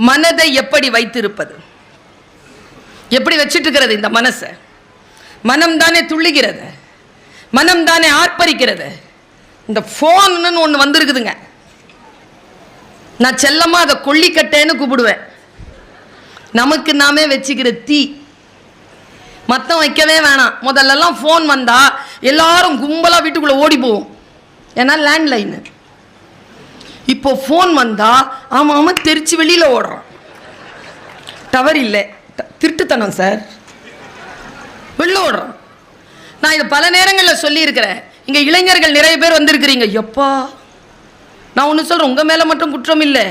மனதை எப்படி வைத்திருப்பது? எப்படி வச்சிட்டு இந்த மனசை? மனம் தானே துள்ளுகிறது. மனம் தானே ஆர்ப்பரிக்கிறது. இந்த ஃபோன்னு ஒன்று வந்திருக்குதுங்க. நான் செல்லமாக அதை கொல்லிக்கட்டைன்னு கூப்பிடுவேன். நமக்கு நாமே வச்சுக்கிற தீ. மத்தம் வைக்கவே வேணாம். முதல்லலாம் ஃபோன் வந்தால் எல்லாரும் கும்பலாக வீட்டுக்குள்ளே ஓடி போவோம். ஏன்னா லேண்ட்லைனு இப்போ ஃபோன் வந்தால் ஆமாம் ஆமாம் தெரிச்சு வெளியில் ஓடுறான். டவர் இல்லை. திருட்டுத்தனம் சார் வெளில ஓடுறான். நான் இதை பல நேரங்களில் சொல்லியிருக்கிறேன். இங்கே இளைஞர்கள் நிறைய பேர் வந்திருக்கிறீங்க. எப்பா? நான் ஒன்று சொல்கிறேன் உங்கள் மேலே மட்டும் குற்றம் இல்லை.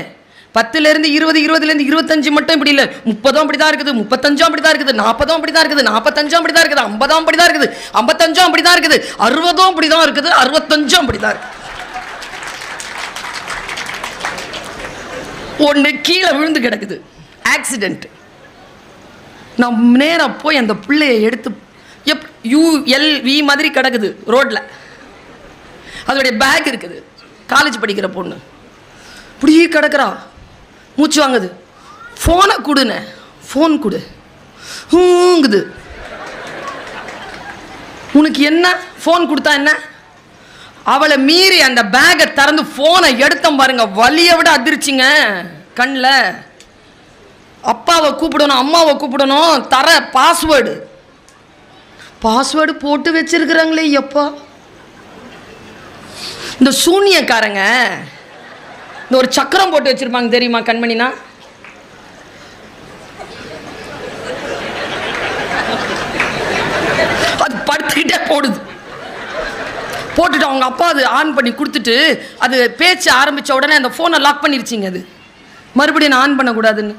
பத்துலேருந்து இருபது இருபதுலேருந்து இருபத்தஞ்சு மட்டும் இப்படி இல்லை. முப்பதும் அப்படி தான் இருக்குது. முப்பத்தஞ்சும் அப்படி தான் இருக்குது. நாற்பதும் அப்படி தான் இருக்குது. நாற்பத்தஞ்சும் அப்படி தான் இருக்குது. ஐம்பதும் அப்படி தான் இருக்குது. ஐம்பத்தஞ்சும் அப்படி தான் இருக்குது. அறுபதும் அப்படி தான் இருக்குது. அறுபத்தஞ்சும் அப்படி தான் இருக்குது ஒன்று கீழே விழுந்து கிடக்குது. ஆக்சிடெண்ட் நான் நேராக போய் அந்த பிள்ளையை எடுத்து எப் யூ எல் வி மாதிரி கிடக்குது ரோட்டில் அதோடைய பேக் இருக்குது. காலேஜ் படிக்கிற பொண்ணு. இப்படியே கிடக்குறா. மூச்சு வாங்குது. ஃபோனை கொடுண்ணே ஃபோன் கொடு. ஹூங்குது உனக்கு என்ன? ஃபோன் கொடுத்தா என்ன? அவளை மீறி அந்த பேகை திறந்து ஃபோனை எடுத்தோம் பாருங்க. வலியை விட அதிர்ச்சிங்க. கண்ணில் அப்பாவை கூப்பிடணும் அம்மாவை கூப்பிடணும். தர பாஸ்வேர்டு பாஸ்வேர்டு போட்டு வச்சிருக்கிறாங்களே எப்பா. இந்த சூனியக்காரங்க. இந்த ஒரு சக்கரம் போட்டு வச்சிருப்பாங்க தெரியுமா கண்மணினா? போட்டுட்டு அவங்க அப்பா அது ஆன் பண்ணி கொடுத்துட்டு அது பேச்சு ஆரம்பித்த உடனே அந்த ஃபோனை லாக் பண்ணிருச்சிங்க அது. மறுபடியும் நான் ஆன் பண்ணக்கூடாதுன்னு.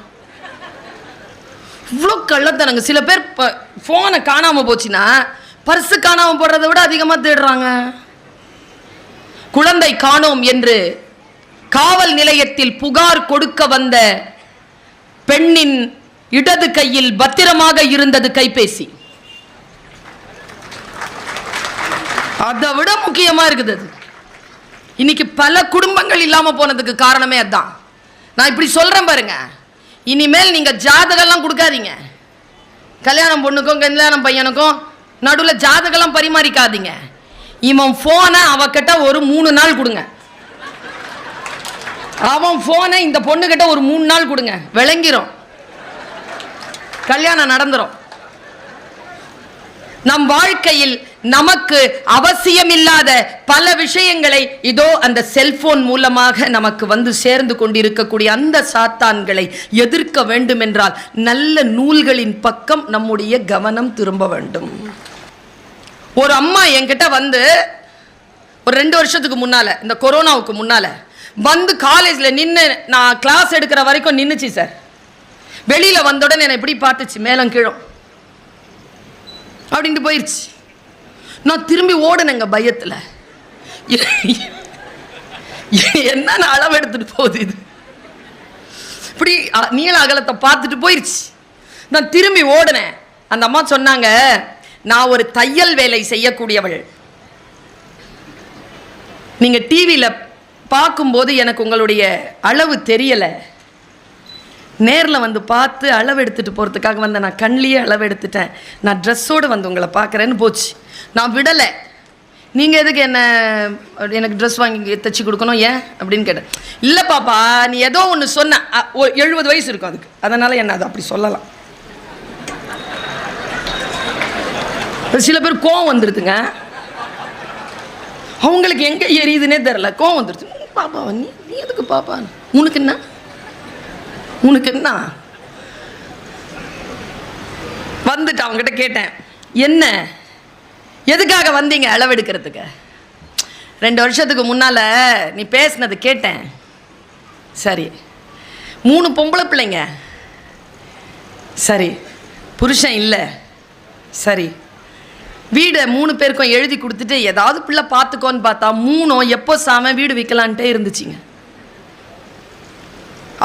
இவ்வளோ கள்ளத்தனங்க. சில பேர் இப்போ ஃபோனை காணாமல் போச்சுன்னா பர்ஸு காணாமல் போடுறதை விட அதிகமாக தேடுறாங்க. குழந்தை காணோம் என்று காவல் நிலையத்தில் புகார் கொடுக்க வந்த பெண்ணின் இடது கையில் பத்திரமாக இருந்தது கைபேசி. அதை விட முக்கியமா இருக்குது அது. இன்னைக்கு பல குடும்பங்கள் இல்லாம போனதுக்கு காரணமே அதான். நான் இப்படி சொல்றேன் பாருங்க. இனிமேல் நீங்க ஜாதகம்லாம் கொடுக்காதீங்க. கல்யாணம் பொண்ணுக்கும் கல்யாணம் பையனுக்கும் நடுவில் ஜாதகம்லாம் பரிமாறிக்காதீங்க. இவன் ஃபோனை அவகிட்ட ஒரு மூணு நாள் கொடுங்க. அவன் ஃபோனை இந்த பொண்ணுகிட்ட ஒரு மூணு நாள் கொடுங்க. விளங்கிரும். கல்யாணம் நடந்துரும். நம் வாழ்க்கையில் நமக்கு அவசியமில்லாத பல விஷயங்களை இதோ அந்த செல்போன் மூலமாக நமக்கு வந்து சேர்ந்து கொண்டிருக்கக்கூடிய அந்த சாத்தான்களை எதிர்க்க வேண்டும் என்றால் நல்ல நூல்களின் பக்கம் நம்முடைய கவனம் திரும்ப வேண்டும். ஒரு அம்மா என்கிட்ட வந்து ஒரு ரெண்டு வருஷத்துக்கு முன்னால இந்த கொரோனாவுக்கு முன்னால வந்து காலேஜில் நின்று நான் கிளாஸ் எடுக்கிற வரைக்கும் நின்றுச்சு சார் வெளியில் வந்தவுடன் என்னை இப்படி பார்த்துச்சு மேலும் கீழும் அப்படின்ட்டு போயிடுச்சு நான் திரும்பி ஓடினேங்க பயத்தில். என்னன்னு அளவு எடுத்துட்டு போகுது இது? இப்படி அ- நீள அகலத்தை பார்த்துட்டு போயிடுச்சு நான் திரும்பி ஓடுனேன். அந்த அம்மா சொன்னாங்க நான் ஒரு தையல் வேலை செய்யக்கூடியவள். நீங்கள் டிவியில் பார்க்கும்போது எனக்கு உங்களுடைய அளவு தெரியலை. நேரில் வந்து பார்த்து அளவு எடுத்துகிட்டு போகிறதுக்காக வந்த நான் கண்ணிலேயே அளவு எடுத்துட்டேன் நான் ட்ரெஸ்ஸோடு வந்து உங்களை பார்க்குறேன்னு போச்சு. நான் விடலை. நீங்கள் எதுக்கு என்ன எனக்கு ட்ரெஸ் வாங்கி தைச்சி கொடுக்கணும் ஏன்? அப்படின்னு கேட்டேன். இல்லை பாப்பா நீ ஏதோ ஒன்று சொன்ன. அ, எழுபது வயசு இருக்கும் அதுக்கு. அதனால் என்ன அது அப்படி சொல்லலாம். சில பேர் கோவம் வந்துடுதுங்க அவங்களுக்கு எங்கே எரியுதுன்னே தெரில கோவம் வந்துடுது பாப்பா நீ நீ எதுக்கு பாப்பா? உனக்கு என்ன? உனக்கு என்ன? வந்துட்டு அவங்ககிட்ட கேட்டேன். என்ன? எதுக்காக வந்தீங்க அளவெடுக்கிறதுக்கு ரெண்டு வருஷத்துக்கு முன்னால் நீ பேசுனது கேட்டேன். சரி. மூணு பொம்பளை பிள்ளைங்க. சரி. புருஷன் இல்லை. சரி. வீடை மூணு பேருக்கும் எழுதி கொடுத்துட்டு ஏதாவது பிள்ளை பார்த்துக்கோன்னு பார்த்தா மூணும் எப்போ சாம வீடு விற்கலான்ட்டே இருந்துச்சுங்க.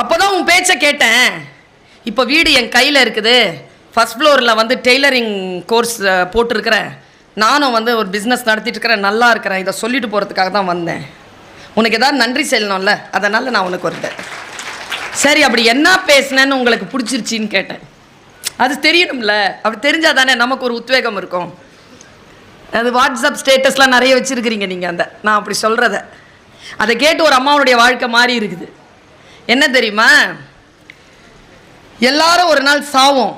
அப்போதான் உன் பேச்சை கேட்டேன். இப்போ வீடு என் கையில் இருக்குது. ஃபர்ஸ்ட் ஃப்ளோரில் வந்து டெய்லரிங் கோர்ஸ் போட்டிருக்கிறேன். நானும் வந்து ஒரு பிஸ்னஸ் நடத்திட்டுருக்கிறேன் நல்லா இருக்கிறேன். இதை சொல்லிட்டு போகிறதுக்காக தான் வந்தேன். உனக்கு ஏதாவது நன்றி செல்லணும்ல அதனால் நான் உனக்கு ஒரு சரி அப்படி என்ன பேசுனேன்னு உங்களுக்கு பிடிச்சிருச்சின்னு கேட்டேன். அது தெரியணும்ல? அப்படி தெரிஞ்சால் தானே நமக்கு ஒரு உத்வேகம் இருக்கும். அது வாட்ஸ்அப் ஸ்டேட்டஸ்லாம் நிறைய வச்சுருக்கிறீங்க நீங்கள் அந்த நான் அப்படி சொல்கிறத அதை கேட்டு ஒரு அம்மாவுடைய வாழ்க்கை மாறி இருக்குது. என்ன தெரியுமா? எல்லாரும் ஒரு நாள் சாவோம்.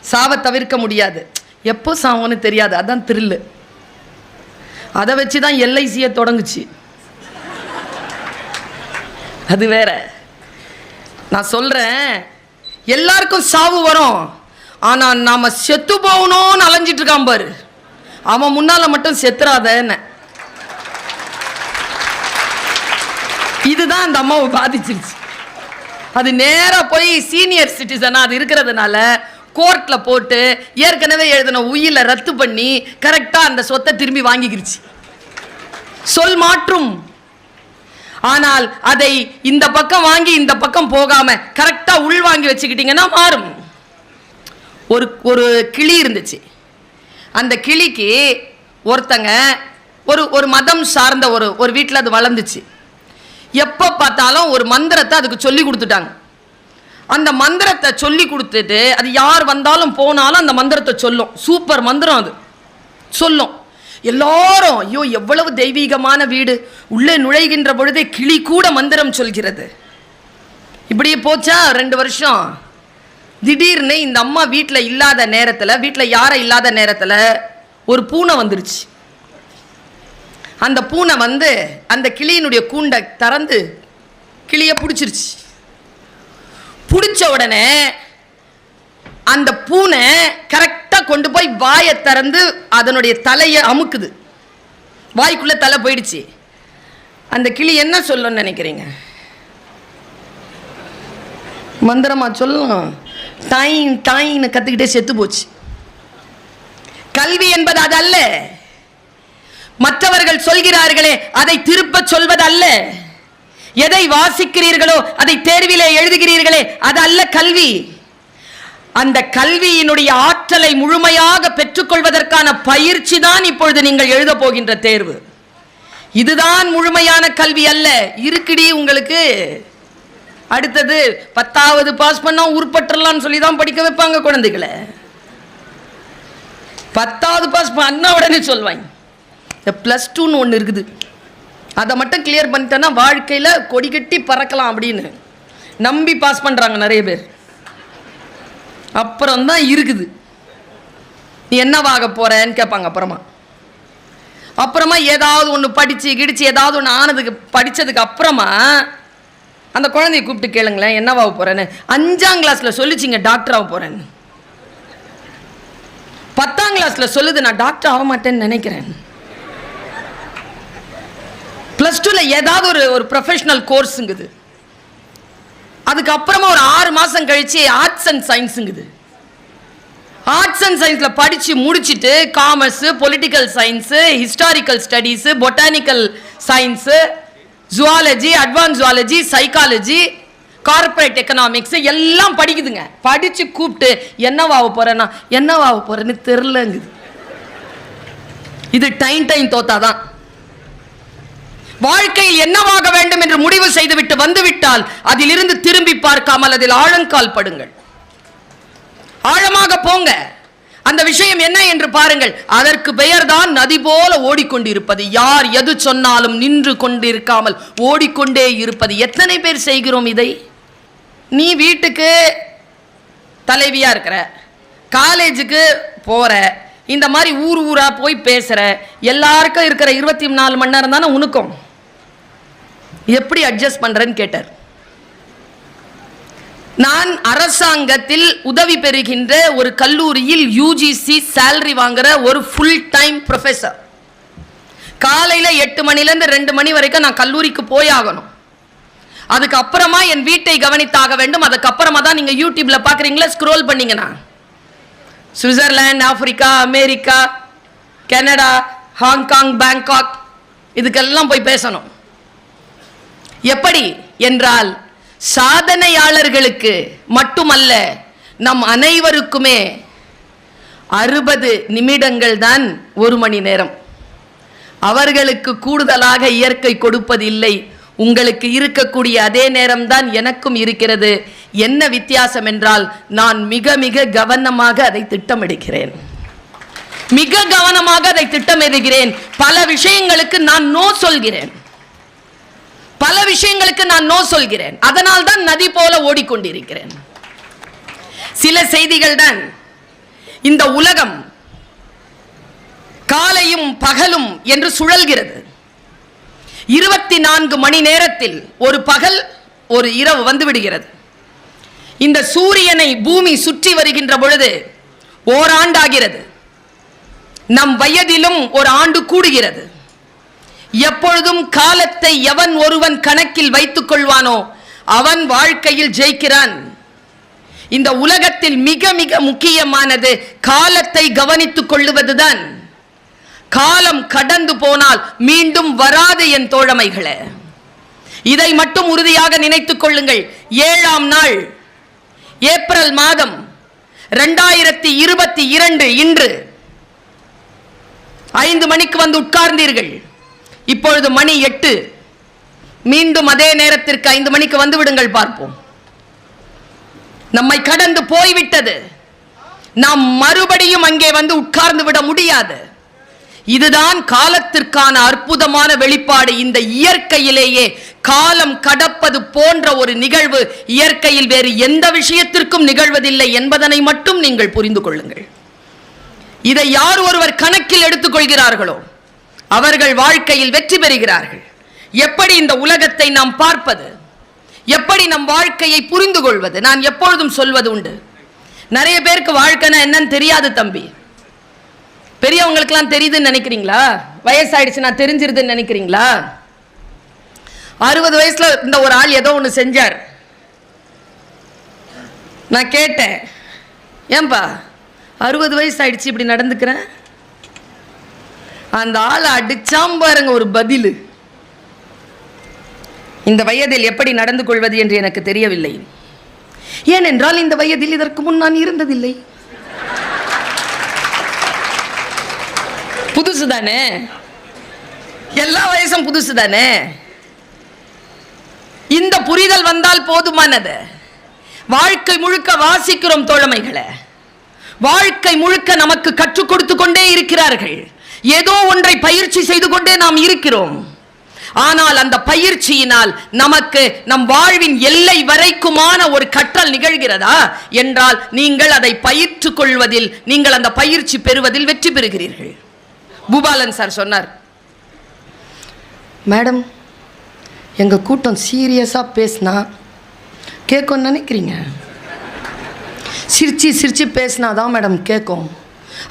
சாவை தவிர்க்க முடியாது. எப்போ சாவோன்னு தெரியாது. அதான் த்ரில்லு அதை வச்சு தான் எல்ஐசியை தொடங்குச்சு. அது வேற. நான் சொல்கிறேன் எல்லாருக்கும் சாவு வரும். ஆனால் நாம் செத்து போகணும்னு அலைஞ்சிட்ருக்கான் பாரு. அவன் முன்னால் மட்டும் செத்துறாதன்னு. இதுதான் அந்த அம்மாவை பாதிச்சிருச்சு. அது நேராக போய் சீனியர் சிட்டிசனாக அது இருக்கிறதுனால கோர்ட்டில் போட்டு ஏற்கனவே எழுதின உயிரை ரத்து பண்ணி கரெக்டாக அந்த சொத்தை திரும்பி வாங்கிக்கிருச்சு. சொல் மாற்றும். ஆனால் அதை இந்த பக்கம் வாங்கி இந்த பக்கம் போகாம கரெக்டாக உள் வாங்கி வச்சுக்கிட்டீங்கன்னா மாறும். ஒரு ஒரு கிளி இருந்துச்சு. அந்த கிளிக்கு ஒருத்தங்க ஒரு ஒரு மதம் சார்ந்த ஒரு ஒரு வீட்டில் அது வளர்ந்துச்சு. எப்போ பார்த்தாலும் ஒரு மந்திரத்தை அதுக்கு சொல்லி கொடுத்துட்டாங்க. அந்த மந்திரத்தை சொல்லி கொடுத்துட்டு அது யார் வந்தாலும் போனாலும் அந்த மந்திரத்தை சொல்லும். சூப்பர் மந்திரம் அது. சொல்லும். எல்லாரும் ஐயோ எவ்வளவு தெய்வீகமான வீடு. உள்ளே நுழைகின்ற பொழுதே கிளி கூட மந்திரம் சொல்கிறது. இப்படியே போச்சா? ரெண்டு வருஷம். திடீர்னு இந்த அம்மா வீட்டில் இல்லாத நேரத்தில் வீட்டில் யாரை இல்லாத நேரத்தில் ஒரு பூனை வந்துருச்சு. அந்த பூனை வந்து அந்த கிளியினுடைய கூண்டை திறந்து கிளியை பிடிச்சிருச்சு. பிடிச்ச உடனே அந்த பூனை கரெக்டாக கொண்டு போய் வாயை திறந்து அதனுடைய தலையை அமுக்குது. வாய்க்குள்ளே தலை போயிடுச்சு. அந்த கிளி என்ன சொல்லணும்னு நினைக்கிறீங்க? மந்திரமா சொல்லலாம். தாயின் தாயின்னு கற்றுக்கிட்டே செத்து போச்சு. கல்வி என்பது அது அல்ல. மற்றவர்கள் சொல்கிறார்களே அதை திருப்ப சொல்வது அல்ல எதை வாசிக்கிறீர்களோ அதை தேர்விலே எழுதுகிறீர்களே அது அல்ல கல்வி. அந்த கல்வியினுடைய ஆற்றலை முழுமையாக பெற்றுக்கொள்வதற்கான பயிற்சி தான் இப்பொழுது நீங்கள் எழுத போகின்ற தேர்வு. இதுதான் முழுமையான கல்வி அல்ல. இருக்குடி உங்களுக்கு. அடுத்தது பத்தாவது பாஸ் பண்ணா உருப்பற்றலாம்னு சொல்லி தான் படிக்க வைப்பாங்க குழந்தைகளை. பத்தாவது பாஸ் பண்ண உடனே சொல்வாங்க. இந்த ப்ளஸ் டூன்னு ஒன்று இருக்குது. அதை மட்டும் கிளியர் பண்ணிட்டேன்னா வாழ்க்கையில் கொடி கட்டி பறக்கலாம் அப்படின்னு. நம்பி பாஸ் பண்ணுறாங்க நிறைய பேர். அப்புறம் தான் இருக்குது. நீ என்னவாக போகிறேன்னு கேட்பாங்க அப்புறமா. அப்புறமா ஏதாவது ஒன்று படித்து கிடிச்சு ஏதாவது ஒன்று ஆனதுக்கு படித்ததுக்கு அப்புறமா அந்த குழந்தைய கூப்பிட்டு கேளுங்களேன் என்னவாக போகிறேன்னு அஞ்சாம் கிளாஸில் சொல்லிச்சிங்க டாக்டர் ஆக போகிறேன்னு பத்தாம் கிளாஸில் சொல்லுது நான் டாக்டர் ஆக மாட்டேன்னு நினைக்கிறேன். ப்ளஸ் டூவில் ஏதாவது ஒரு ஒரு ப்ரொஃபஷனல் கோர்ஸுங்குது அதுக்கப்புறமா ஒரு ஆறு மாதம் கழிச்சு ஆர்ட்ஸ் அண்ட் சயின்ஸுங்குது ஆர்ட்ஸ் அண்ட் சயின்ஸில் படித்து முடிச்சுட்டு commerce political science historical studies botanical science zoology advance zoology psychology corporate economics எல்லாம் படிக்குதுங்க. படித்து கூப்பிட்டு என்னவாக போகிறேன்னா என்னவாக போகிறேன்னு தெரிலங்குது இது டைம் டைம் தோத்தாதான். வாழ்க்கையில் என்னவாக வேண்டும் என்று முடிவு செய்துவிட்டு வந்துவிட்டால் அதிலிருந்து திரும்பி பார்க்காமல் அதில் ஆழங்கால் படுங்கள். ஆழமாக போங்க. அந்த விஷயம் என்ன என்று பாருங்கள். அதற்கு பெயர்தான் நதி போல ஓடிக்கொண்டிருப்பது. யார் எது சொன்னாலும் நின்று கொண்டிருக்காமல் ஓடிக்கொண்டே இருப்பது. எத்தனை பேர் செய்கிறோம் இதை? நீ வீட்டுக்கு தலைவியா இருக்கிற காலேஜுக்கு போற இந்த மாதிரி ஊர் ஊரா போய் பேசுற எல்லாருக்கும் இருக்கிற இருபத்தி நாலு மணி நேரம் தானே உனக்கும்? எப்படி அட்ஜஸ்ட் பண்ணுறேன்னு கேட்டார். நான் அரசாங்கத்தில் உதவி பெறுகின்ற ஒரு கல்லூரியில் யூஜிசி சேலரி வாங்குற ஒரு ஃபுல் டைம் ப்ரொஃபஸர் காலையில் எட்டு மணிலேருந்து ரெண்டு மணி வரைக்கும் நான் கல்லூரிக்கு போயாகணும் ஆகணும். அதுக்கப்புறமா என் வீட்டை கவனித்தாக வேண்டும். அதுக்கப்புறமா தான் நீங்கள் யூடியூப்பில் பார்க்குறீங்களா ஸ்க்ரோல் பண்ணீங்கன்னா. Switzerland Africa America Canada Hong Kong Bangkok இதுக்கெல்லாம் போய் பேசணும். எப்படி என்றால் சாதனையாளர்களுக்கு மட்டுமல்ல நம் அனைவருக்குமே அறுபது நிமிடங்கள் தான் ஒரு மணி நேரம். அவர்களுக்கு கூடுதலாக இயற்கை கொடுப்பதில்லை உங்களுக்கு இருக்கக்கூடிய அதே நேரம்தான் எனக்கும் இருக்கிறது. என்ன வித்தியாசம் என்றால் நான் மிக மிக கவனமாக அதை திட்டமிடுகிறேன். மிக கவனமாக அதை திட்டமிடுகிறேன். பல விஷயங்களுக்கு நான் நோ சொல்கிறேன். பல விஷயங்களுக்கு நான் நோ சொல்கிறேன். அதனால் தான் நதி போல ஓடிக்கொண்டிருக்கிறேன். சில செய்திகள் தான் இந்த உலகம் காலையும் பகலும் என்று சுழல்கிறது. இருபத்தி நான்கு மணி நேரத்தில் ஒரு பகல் ஒரு இரவு வந்துவிடுகிறது. இந்த சூரியனை பூமி சுற்றி வருகின்ற பொழுது ஓராண்டாகிறது. நம் வயதிலும் ஒரு ஆண்டு கூடுகிறது. எப்பொழுதும் காலத்தை எவன் ஒருவன் கணக்கில் வைத்துக் கொள்வானோ அவன் வாழ்க்கையில் ஜெயிக்கிறான். இந்த உலகத்தில் மிக மிக முக்கியமானது காலத்தை கவனித்துக் கொள்ளுவதுதான். காலம் கடந்து போனால் மீண்டும் வராது என் தோழமைகளே. இதை மட்டும் உறுதியாக நினைத்துக் கொள்ளுங்கள். ஏழாம் நாள் ஏப்ரல் மாதம் ரெண்டாயிரத்தி இருபத்தி இரண்டு இன்று. ஐந்து மணிக்கு வந்து உட்கார்ந்தீர்கள். இப்பொழுது மணி எட்டு. மீண்டும் அதே நேரத்திற்கு ஐந்து மணிக்கு வந்து விடுங்கள் பார்ப்போம். நம்மை கடந்து போய்விட்டது. நாம் மறுபடியும் அங்கே வந்து உட்கார்ந்து விட முடியாது. இதுதான் காலத்திற்கான அற்புதமான வெளிப்பாடு. இந்த இயற்கையிலேயே காலம் கடப்பது போன்ற ஒரு நிகழ்வு. இயற்கையில் வேறு எந்த விஷயத்திற்கும் நிகழ்வதில்லை என்பதனை மட்டும் நீங்கள் புரிந்து கொள்ளுங்கள். இதை யார் ஒருவர் கணக்கில் எடுத்துக்கொள்கிறார்களோ அவர்கள் வாழ்க்கையில் வெற்றி பெறுகிறார்கள். எப்படி இந்த உலகத்தை நாம் பார்ப்பது? எப்படி நம் வாழ்க்கையை புரிந்து கொள்வது நான் எப்பொழுதும் சொல்வது உண்டு. நிறைய பேருக்கு வாழ்க்கைனா என்னன்னு தெரியாது தம்பி. பெரியவங்களுக்கெல்லாம் தெரியுதுன்னு நினைக்கிறீங்களா? வயசாயிடுச்சு நான் தெரிஞ்சிருதுன்னு நினைக்கிறீங்களா? அறுபது வயசுல இந்த ஒரு ஆள் ஏதோ ஒன்று செஞ்சார். நான் கேட்டேன் ஏன்பா அறுபது வயசு ஆயிடுச்சு இப்படி நடந்துக்கிறேன்? அந்த ஆள் அடிச்சாம் பாருங்க ஒரு பதிலு. இந்த வயதில் எப்படி நடந்து கொள்வது என்று எனக்கு தெரியவில்லை. ஏனென்றால் இந்த வயதில் இதற்கு முன் நான் இருந்ததில்லை. புதுசு தானே? எல்லா வயசும் புதுசு தானே? இந்த புரிதல் வந்தால் போதுமானது. வாழ்க்கை முழுக்க வாசிக்கிறோம் தோழமைகளை. வாழ்க்கை முழுக்க நமக்கு கற்றுக் கொடுத்து கொண்டே இருக்கிறார்கள். ஏதோ ஒன்றை பயிற்சி செய்து கொண்டே நாம் இருக்கிறோம். ஆனால் அந்த பயிற்சியினால் நமக்கு நம் வாழ்வின் எல்லை வரைக்குமான ஒரு கற்றல் நிகழ்கிறதா? என்றால் நீங்கள் அதை பயிற்று கொள்வதில் நீங்கள் அந்த பயிற்சி பெறுவதில் வெற்றி பெறுகிறீர்கள். பூபாலன் சார் சொன்னார். மேடம் எங்கள் கூட்டம் சீரியஸாக பேசினா கேட்கும்னு நினைக்கிறீங்க? சிரிச்சு சிரிச்சு பேசினா தான் மேடம் கேட்கும்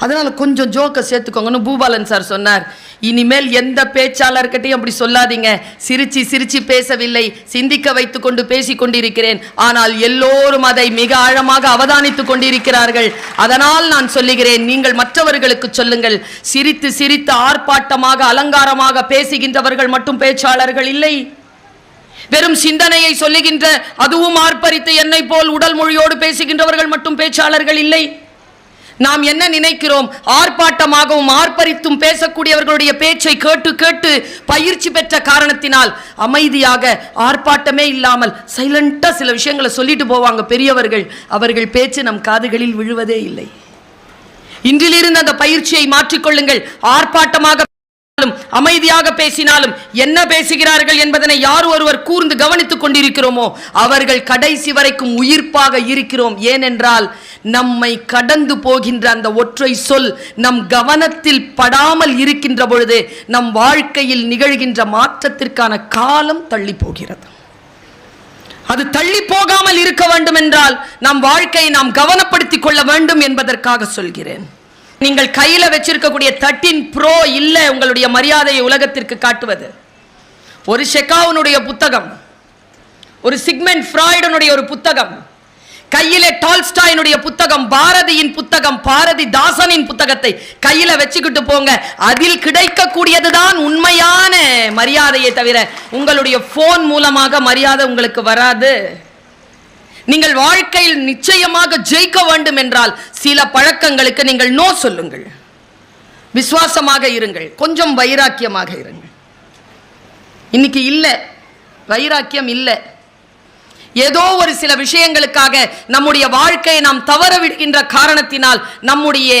அதனால் கொஞ்சம் ஜோக்கை சேர்த்துக்கோங்கன்னு பூபாலன் சார் சொன்னார். இனிமேல் எந்த பேச்சாளர்கிட்டையும் அப்படி சொல்லாதீங்க. சிரிச்சு சிரிச்சு பேசவில்லை. சிந்திக்க வைத்துக் கொண்டு பேசிக் கொண்டிருக்கிறேன். ஆனால் எல்லோரும் அதை மிக ஆழமாக அவதானித்துக் கொண்டிருக்கிறார்கள். அதனால் நான் சொல்லுகிறேன் நீங்கள் மற்றவர்களுக்கு சொல்லுங்கள். சிரித்து சிரித்து ஆர்ப்பாட்டமாக அலங்காரமாக பேசுகின்றவர்கள் மட்டும் பேச்சாளர்கள் இல்லை. வெறும் சிந்தனையை சொல்லுகின்ற அதுவும் ஆர்ப்பரித்து என்னை போல் உடல் மொழியோடு பேசுகின்றவர்கள் மட்டும் பேச்சாளர்கள் இல்லை. நாம் என்ன நினைக்கிறோம்? ஆர்ப்பாட்டமாகவும் ஆர்ப்பரித்தும் பேசக்கூடியவர்களுடைய பேச்சை கேட்டு கேட்டு பயிற்சி பெற்ற காரணத்தினால் அமைதியாக ஆர்ப்பாட்டமே இல்லாமல் சைலண்டா சில விஷயங்களை சொல்லிட்டு போவாங்க பெரியவர்கள். அவர்கள் பேச்சு நம் காதுகளில் விழுவதே இல்லை. இன்றிலிருந்து அந்த பயிற்சியை மாற்றிக்கொள்ளுங்கள். ஆர்ப்பாட்டமாக பேசினாலும், அமைதியாக பேசினாலும் என்ன பேசுகிறார்கள் என்பதனை யார் ஒருவர் கூர்ந்து கவனித்துக் கொண்டிருக்கிறோமோ அவர்கள் கடைசி வரைக்கும் உயிர்ப்பாக இருக்கிறோம். ஏனென்றால் நம்மை கடந்து போகின்ற அந்த ஒற்றை சொல் நம் கவனத்தில் படாமல் இருக்கின்ற பொழுது நம் வாழ்க்கையில் நிகழ்கின்ற மாற்றத்திற்கான காலம் தள்ளி போகிறது. அது தள்ளி போகாமல் இருக்க வேண்டும் என்றால் நம் வாழ்க்கையை நாம் கவனப்படுத்திக் கொள்ள வேண்டும் என்பதற்காக சொல்கிறேன். நீங்கள் கையில் வச்சிருக்கக்கூடிய தட்டின் ப்ரோ இல்லை உங்களுடைய மரியாதையை உலகத்திற்கு காட்டுவது. ஒரு ஷெகாவுனுடைய புத்தகம் ஒரு சிக்மெண்ட் ஃப்ராய்டனுடைய ஒரு புத்தகம் கையிலே டால்ஸ்டாயினுடைய புத்தகம் பாரதியின் புத்தகம் பாரதி தாசனின் புத்தகத்தை கையில வச்சுக்கிட்டு போங்க. அதில் கிடைக்கக்கூடியதுதான் உண்மையான மரியாதையை தவிர உங்களுடைய போன் மூலமாக மரியாதை உங்களுக்கு வராது. நீங்கள் வாழ்க்கையில் நிச்சயமாக ஜெயிக்க வேண்டும் என்றால் சில பழக்கங்களுக்கு நீங்கள் நோ சொல்லுங்கள். விசுவாசமாக இருங்கள். கொஞ்சம் வைராக்கியமாக இருங்கள். இன்னைக்கு இல்லை. வைராக்கியம் இல்லை. ஏதோ ஒரு சில விஷயங்களுக்காக நம்முடைய வாழ்க்கையை நாம் தவற விடுகின்ற காரணத்தினால் நம்முடைய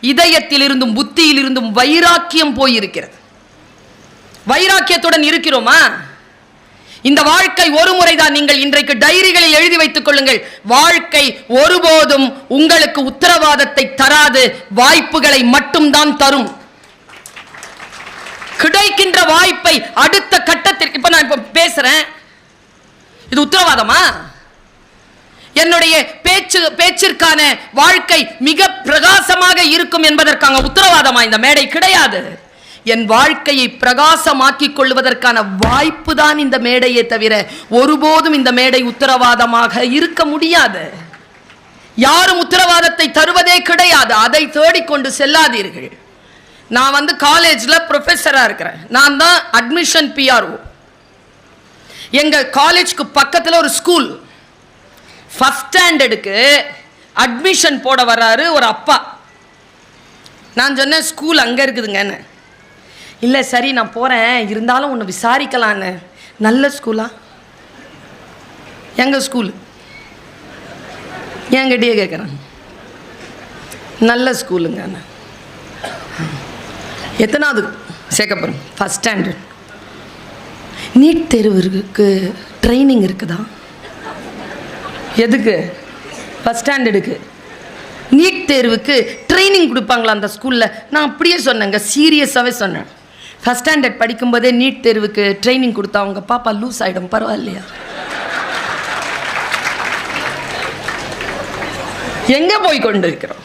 இதயத்தில் இருந்தும் புத்தியில் இருந்தும் வைராக்கியம் போயிருக்கிறது. வைராக்கியத்துடன் இருக்கிறோமா? இந்த வாழ்க்கை ஒரு முறைதான். நீங்கள் இன்றைக்கு டைரிகளில் எழுதி வைத்துக் கொள்ளுங்கள். வாழ்க்கை ஒருபோதும் உங்களுக்கு உத்தரவாதத்தை தராது. வாய்ப்புகளை மட்டும்தான் தரும். கிடைக்கின்ற வாய்ப்பை அடுத்த கட்டத்திற்கு இப்ப நான் இப்ப பேசுறேன். இது உத்தரவாதமா? என்னுடைய பேச்சு பேச்சிற்கான வாழ்க்கை மிக பிரகாசமாக இருக்கும் என்பதற்கான உத்தரவாதமா? இந்த மேடை கிடையாது. என் வாழ்க்கையை பிரகாசமாக்கிக் கொள்வதற்கான வாய்ப்பு தான் இந்த மேடையே தவிர ஒருபோதும் இந்த மேடை உத்தரவாதமாக இருக்க முடியாது. யாரும் உத்தரவாதத்தை தருவதே கிடையாது. அதை தேடிக்கொண்டு செல்லாதீர்கள். நான் வந்து காலேஜில் ப்ரொஃபஸராக இருக்கிறேன். நான் தான் அட்மிஷன் பிஆர்ஓ எங்கள் காலேஜ்க்கு பக்கத்தில் ஒரு ஸ்கூல் ஃபஸ்ட் ஸ்டாண்டர்டுக்கு அட்மிஷன் போட வர்றாரு ஒரு அப்பா. நான் சொன்னேன் ஸ்கூல் அங்கே இருக்குதுங்கன்னு. இல்லை சரி நான் போகிறேன் இருந்தாலும் ஒன்று விசாரிக்கலான்னு. நல்ல ஸ்கூலா எங்கள் ஸ்கூலு என்கிட்டயே கேட்குறேன் நல்ல ஸ்கூலுங்க எத்தனாவது சேர்க்க ஃபஸ்ட் ஸ்டாண்டர்ட் நீட் தேர்வுக்கு ட்ரைனிங் இருக்குதா? எதுக்கு? ஃபஸ்ட் ஸ்டாண்டர்டுக்கு நீட் தேர்வுக்கு ட்ரைனிங் கொடுப்பாங்களா அந்த ஸ்கூலில் நான் அப்படியே சொன்னேங்க. சீரியஸாகவே சொன்னேன். ஃபஸ்ட் ஸ்டாண்டர்ட் படிக்கும்போதே நீட் தேர்வுக்கு ட்ரைனிங் கொடுத்தா அவங்க பாப்பா லூஸ் ஆகிடும் பரவாயில்லையா? எங்கே போய் கொண்டு இருக்கிறோம்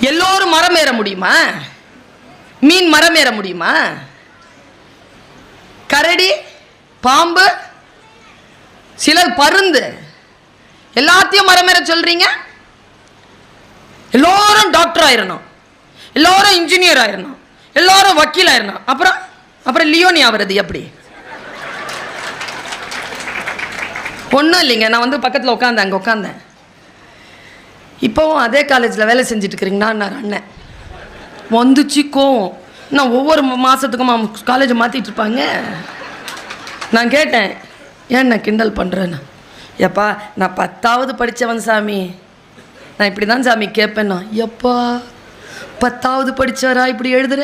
எல்லோரும் மரம் ஏற முடியுமா? மீன் மரம் ஏற முடியுமா? கரடி பாம்பு சிலர் பருந்து. எல்லாத்தையும் மரம் ஏற சொல்கிறீங்க எல்லோரும் டாக்டர் ஆயிடணும் எல்லோரும் இன்ஜினியர் ஆயிடணும் எல்லோரும் வக்கீல் ஆயிரணும் அப்புறம் அப்புறம் லியோனி ஆகிறது எப்படி? ஒன்றும் இல்லைங்க. நான் வந்து பக்கத்தில் உட்காந்தேன் அங்கே உட்காந்தேன் இப்போவும் அதே காலேஜில் வேலை செஞ்சுட்டு இருக்கிறீங்கன்னா நான் அண்ணன். வந்துச்சு கோவம். நான் ஒவ்வொரு மாதத்துக்கும் காலேஜை மாற்றிட்டு இருப்பாங்க நான் கேட்டேன் ஏன் நான் கிண்டல் பண்ணுறேன்னு எப்பா நான் பத்தாவது படித்தவன் சாமி. நான் இப்படி தான் சாமி கேட்பேன்னா. எப்பா பத்தாவது படித்தாரா இப்படி எழுதுற?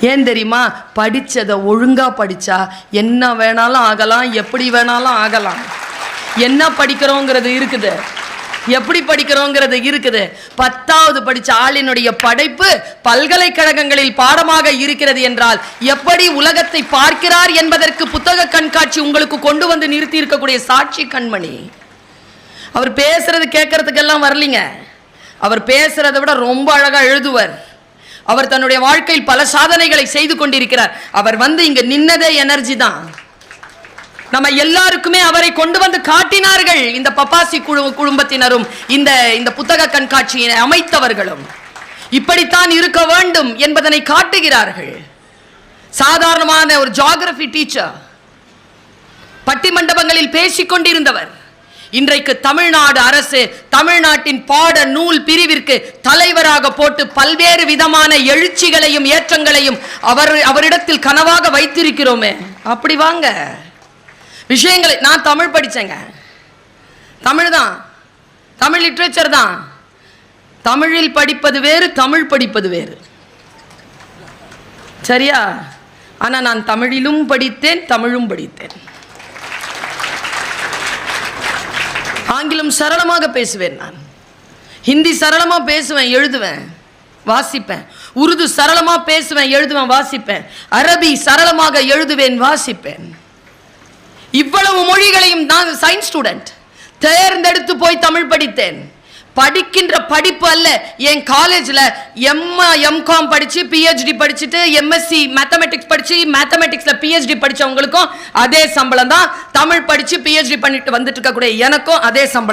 ஏன் தெரியுமா? படித்ததை ஒழுங்காக படித்தா என்ன வேணாலும் ஆகலாம் எப்படி வேணாலும் ஆகலாம். என்ன படிக்கிறோங்கிறது இருக்குது. எப்படி படிக்கிறோங்கிறது இருக்குது. பத்தாவது படிச்ச ஆளினுடைய படைப்பு பல்கலைக்கழகங்களில் பாடமாக இருக்கிறது என்றால் எப்படி உலகத்தை பார்க்கிறார் என்பதற்கு புத்தக கண்காட்சி உங்களுக்கு கொண்டு வந்து நிறுத்தி இருக்கக்கூடிய சாட்சி கண்மணி. அவர் பேசுறது கேட்கறதுக்கெல்லாம் வரலிங்க. அவர் பேசுறதை விட ரொம்ப அழகா எழுதுவர். அவர் தன்னுடைய வாழ்க்கையில் பல சாதனைகளை செய்து கொண்டிருக்கிறார். அவர் வந்து இங்க நின்னதே எனர்ஜி தான். நம்ம எல்லாருக்குமே அவரை கொண்டு வந்து காட்டினார்கள் இந்த பப்பாசி குழு குடும்பத்தினரும் இந்த இந்த புத்தக கண்காட்சியை அமைத்தவர்களும். இப்படித்தான் இருக்க வேண்டும் என்பதனை காட்டுகிறார்கள். சாதாரணமான ஒரு ஜாகிரபி டீச்சர் பட்டிமண்டபங்களில் பேசிக் கொண்டிருந்தவர் இன்றைக்கு தமிழ்நாடு அரசு தமிழ்நாட்டின் பாட நூல் பிரிவிற்கு தலைவராக போட்டு பல்வேறு விதமான எழுச்சிகளையும் ஏற்றங்களையும் அவர் அவரிடத்தில் கனவாக வைத்திருக்கிறோமே. அப்படி வாங்க. விஷயங்களை நான் தமிழ் படித்தேங்க தமிழ் தான். தமிழ் லிட்ரேச்சர் தான். தமிழில் படிப்பது வேறு தமிழ் படிப்பது வேறு. சரியா? ஆனால் நான் தமிழிலும் படித்தேன் தமிழும் படித்தேன். ஆங்கிலம் சரளமாக பேசுவேன் நான். ஹிந்தி சரளமாக பேசுவேன் எழுதுவேன் வாசிப்பேன். உருது சரளமாக பேசுவேன் எழுதுவேன் வாசிப்பேன். அரபி சரளமாக எழுதுவேன் வாசிப்பேன். இவ்வளவு மொழிகளையும் நான் சயின்ஸ் ஸ்டூடெண்ட் தேர்ந்தெடுத்து போய் தமிழ் படித்தேன். படிக்கின்ற படிப்பு அல்ல. என் காலேஜில் எம்மா எம்காம் படித்து பிஹெச்டி படிச்சுட்டு எம்எஸ்சி மேத்தமெட்டிக்ஸ் படித்து மேத்தமெட்டிக்ஸில் பிஹெச்டி படித்தவங்களுக்கும் அதே சம்பளம் தான் தமிழ் படித்து பிஹெச்டி பண்ணிட்டு வந்துட்டு இருக்கக்கூடிய எனக்கும் அதே சம்பளம்